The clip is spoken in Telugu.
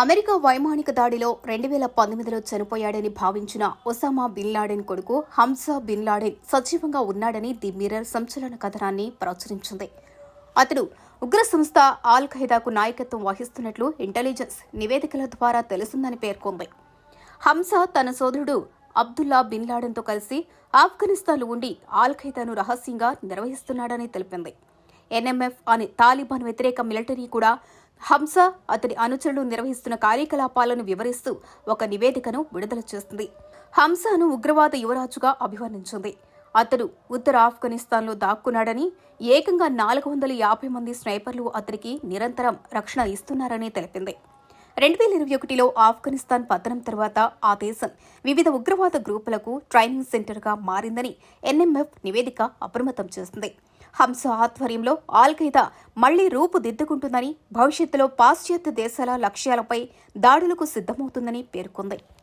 అమెరికా వైమానిక దాడిలో రెండు వేల పంతొమ్మిదిలో చనిపోయాడని భావించిన ఒసామా బిన్ లాడెన్ కొడుకు హంసా బిన్ లాడెన్ సజీవంగా ఉన్నాడని ది మిర్రర్ సంచలన కథనాన్ని ప్రచురించింది. అతడు ఉగ్ర సంస్థ ఆల్ ఖైదాకు నాయకత్వం వహిస్తున్నట్లు ఇంటెలిజెన్స్ నివేదికల ద్వారా తెలిసిందని పేర్కొంది. హంసా తన సోదరుడు అబ్దుల్లా బిన్ లాడెన్తో కలిసి ఆఫ్ఘనిస్తాన్లో ఉండి ఆల్ ఖైదాను రహస్యంగా నిర్వహిస్తున్నాడని తెలిపింది. ఎన్ఎంఎఫ్ అనే తాలిబాన్ వ్యతిరేక మిలిటరీ కూడా హంస అతని అనుచరులు నిర్వహిస్తున్న కార్యకలాపాలను వివరిస్తూ ఒక నివేదికను విడుదల చేస్తుంది. హంసాను ఉగ్రవాద యువరాజుగా అభివర్ణించింది. అతడు ఉత్తర ఆఫ్ఘనిస్తాన్లో దాక్కున్నాడని ఏకంగా నాలుగు వందల యాభై మంది స్నైపర్లు అతనికి నిరంతరం రక్షణ ఇస్తున్నారని తెలిపింది. రెండు వేల ఇరవై ఒకటిలో ఆఫ్ఘనిస్తాన్ పతనం తర్వాత ఆ దేశం వివిధ ఉగ్రవాద గ్రూపులకు ట్రైనింగ్ సెంటర్గా మారిందని ఎన్ఎంఎఫ్ నివేదిక అప్రమత్తం చేసింది హంస ఆధ్వర్యంలో ఆల్ ఖైదా మళ్ళీ రూపుదిద్దుకుంటుందని భవిష్యత్తులో పాశ్చాత్య దేశాల లక్ష్యాలపై దాడులకు సిద్ధమవుతుందని పేర్కొంది.